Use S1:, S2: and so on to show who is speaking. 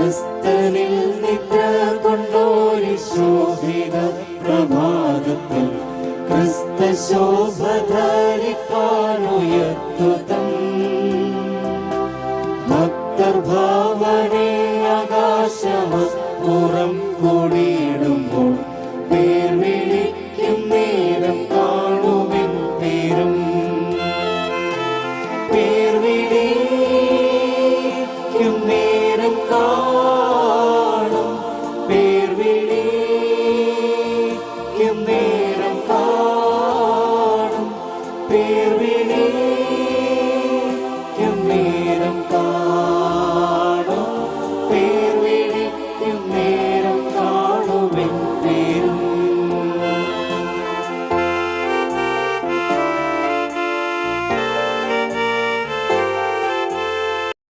S1: ക്രിസ്തനിൽ നിദ്ര കൊണ്ടോരി ശോഭിത പ്രഭാതത്തിൽ ക്രിസ്ത ശോഭ ധരിപ്പാനുയർത്തുതം ഭക്തർഭാവനെ ആകാശമപ്പുറം കൂടിയിടുമ്പോൾ പേർ നേരം കാണുമെൻ நேரம் காணும். பேர்வினே